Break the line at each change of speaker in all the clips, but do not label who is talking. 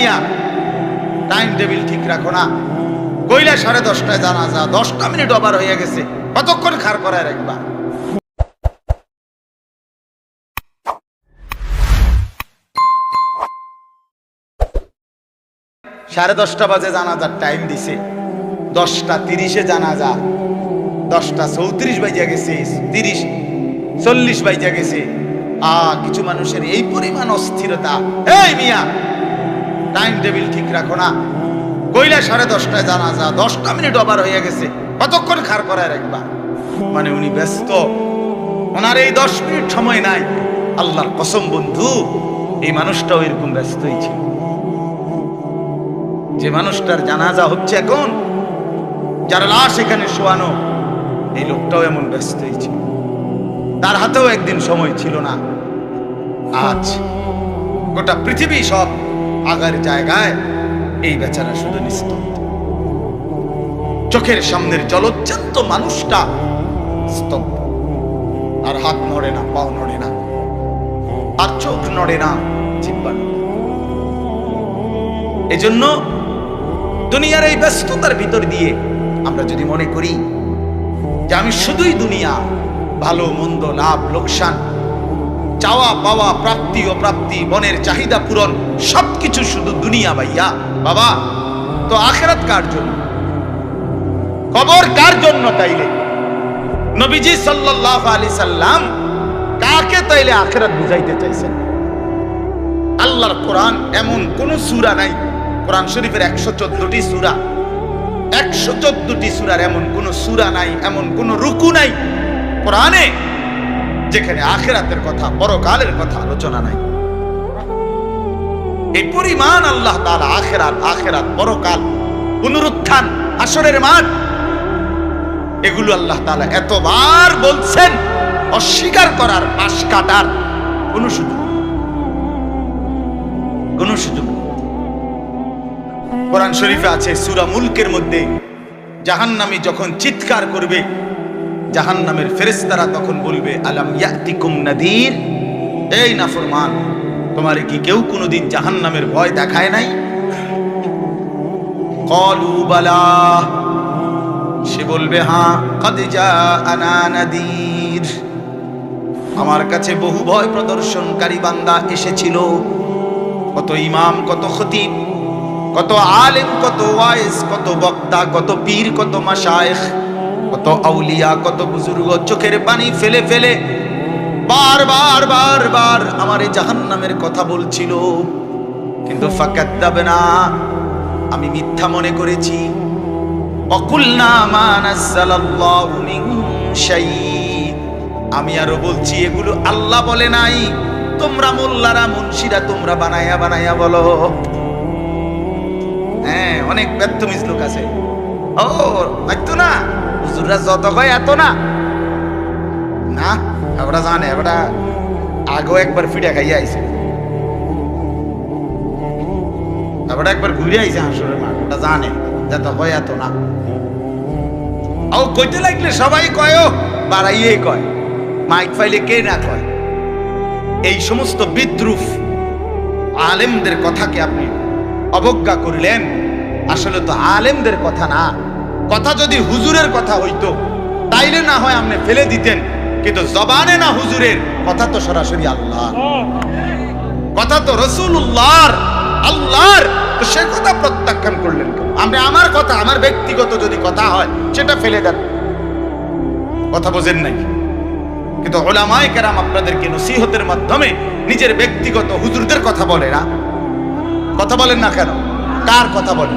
মিয়া time table ঠিক রাখো না। কইলা সাড়ে দশটায় জানা যা দশটা মিনিট ওভার হয়ে গেছে। কতক্ষণ খার করায় রাখবা সাড়ে দশটা বাজে জানাজার টাইম দিছে। দশটা তিরিশে জানাজা। দশটা চৌত্রিশ বাইজা গেছে। তিরিশ, চল্লিশ বাইজা গেছে। আ, কিছু মানুষের এই পরিমাণ অস্থিরতা। এই মিয়া! টাইম টেবিল ঠিক রাখো না। কইলা সাড়ে দশটায় জানাজা, দশটা মিনিট ওভার হয়ে গেছে। কতক্ষণ খার করায় রাখবা? মানে উনি ব্যস্ত। ওনার এই দশ মিনিট সময় নাই। আল্লাহর কসম বন্ধু, এই মানুষটাও এরকম ব্যস্তই ছিল। যে মানুষটার জানাজা হচ্ছে এখন, যার লাশ এখানে শোয়ানো, এই লোকটাও এমন ব্যস্তই ছিল। তার হাতেও একদিন সময় ছিল না। আজ গোটা পৃথিবী সব আগার জায়গায় এই বেচারা শুধু নিস্তব্ধ চোখের সামনের জলজ্জান্ত মানুষটা স্তব্ধ। আর হাত নড়ে না, পাও নড়ে না, আর চোখ নড়ে না, জিব্বা এজন্য দুনিয়ার এই ব্যস্ততার ভিতর দিয়ে আমরা যদি মনে করি যে আমি শুধুই দুনিয়া, ভালো, মন্দ, লাভ, লোকসান চাওয়া, পাওয়া, প্রাপ্তি অপ্রাপ্তি মনের চাহিদা পূরণ, সবকিছু শুধু দুনিয়া ভাইয়া। বাবা, তো আখেরাত কার জন্য? কবর কার জন্য তাইলে? নবীজি সাল্লাল্লাহু আলাইহি সাল্লাম কাকে তাইলে আখেরাত বুঝাইতে চাইছেন? আল্লাহর কোরআন এমন কোন সূরা নাই। কোরআন শরীফের একশো চোদ্দটি সূরা। একশো চোদ্দটি সূরার এমন কোন সূরা নাই, এমন কোন রুকু নাই। কোরআনে যেখানে আখেরাতের কথা, পরকালের কথা আলোচনা নাই এই পরিমাণ আল্লাহ তাআলা আখেরাত আখেরাত, পরকাল, পুনরুত্থান হাসরের মাঠ, এগুলো আল্লাহ তাআলা এতবার বলছেন, অস্বীকার করার পাশ কাটার কোন সুযোগ। কোন সুযোগ কোরআন শরীফে আছে, সূরা মুলকের মধ্যে জাহান্নামী যখন চিৎকার করবে জাহান্নামের ফেরেশতারা তখন বলবে, আলাম ইয়াতিকুম নাদির? এই নাফরমান তোমার কি কেউ কোনোদিন জাহান্নামের ভয় দেখায় নাই? কলু বালা। সে বলবে হ্যাঁ কাদিজা আনা নাদির। আমার কাছে বহু ভয় প্রদর্শনকারী বান্দা এসেছিল। কত ইমাম, কত খতিব, কত আলেম, কত ওয়াইস, কত বক্তা, কত পীর, কত মাশায়েখ। কত আউলিয়া, কত বুজুর্গ, চোখের পানি ফেলে ফেলে বার বার বার বার আমার এই জাহান্নামের কথা বলছিল। কিন্তু ফাকাদ্দাবে না আমি মিথ্যা মনে করেছি। আমি আরও বলছি, এগুলো আল্লাহ বলে নাই। তোমরা মোল্লারা, মুন্সিরা, তোমরা বানায়া বানায়া বলো। হ্যাঁ অনেক ব্যর্থমিজ লোক আছে। ও না। যত এত না। না জানে একবার ওরা একবার জানে যত এত না। ও কইতে লাগলে সবাই কয় বাড়াইয়ে কয়। মাইক ফাইলে কে না কয়। এই সমস্ত বিদ্রুপ আলেমদের কথাকে আপনি অবজ্ঞা করলেন। আসলে তো আলেমদের কথা না। কথা যদি হুজুরের কথা হইতো, তাইলে না হয় আপনি ফেলে দিতেন, কিন্তু জবানে না হুজুরের, কথা তো সরাসরি আল্লাহ কথা তো রসুল্লাহর আল্লাহর, তো সে কথা প্রত্যাখ্যান করলেন আপনি আমার কথা, আমার ব্যক্তিগত যদি কথা হয়, সেটা ফেলে দেন। কথা বোঝেন নাই? কিন্তু ওলামায় কেরাম আপনাদেরকে নসিহতের মাধ্যমে নিজের ব্যক্তিগত হুজুরদের কথা বলে না। কথা বলেন না কেন? কার কথা বলে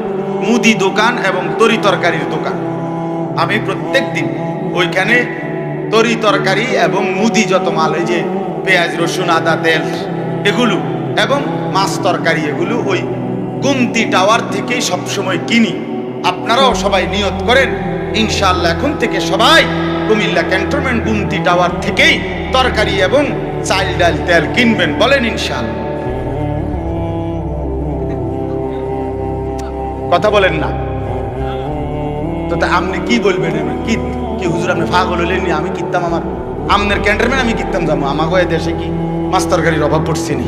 মুদি দোকান এবং তরি তরকারির দোকান। আমি প্রত্যেক দিন ওইখানে তরি তরকারি এবং মুদি যত মাল, এই যে পেঁয়াজ, রসুন, আদা, তেল, এগুলো এবং মাছ তরকারি এগুলো ওই গুমতি টাওয়ার থেকেই সবসময় কিনি। আপনারাও সবাই নিয়ত করেন, ইনশাআল্লাহ এখন থেকে সবাই কুমিল্লা ক্যান্টনমেন্ট গুমতি টাওয়ার থেকেই তরকারি এবং চাল ডাল তেল কিনবেন, বলেন ইনশাআল্লাহ। কথা বলেন না। তো তা আপনি কি বলবেন? কি কি হুজুর আপনি পাগল হলেন আমি কিনতাম আমার। আমনের ক্যান্টনমেন্ট আমি কিনতাম যাব। আমাকে দেশে কি মাস্টার গাড়ির অভাব পড়ছে নি?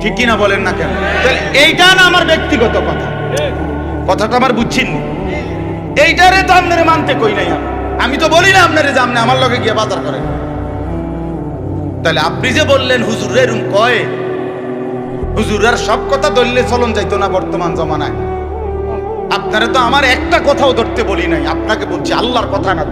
ঠিক কিনা বলেন না কেন? তাহলে এইটা না আমার ব্যক্তিগত কথা। কথাটা আমার বুঝছেন নি? এইটারে তো আপনারে মানতে কই নাই আমি। আমি তো বলি না আপনারে যে আপনি আমার লগে গিয়ে বাজার করেন। তাহলে আপনি যে বললেন হুজুর এরম কয়? হুজুরের সব কথা ধরলে চলন যাইতো না বর্তমান জমানায়। আপনারা তো আমার একটা কথাও ধরতে বলি নাই। আপনাকে বলছি আল্লাহর কথা না।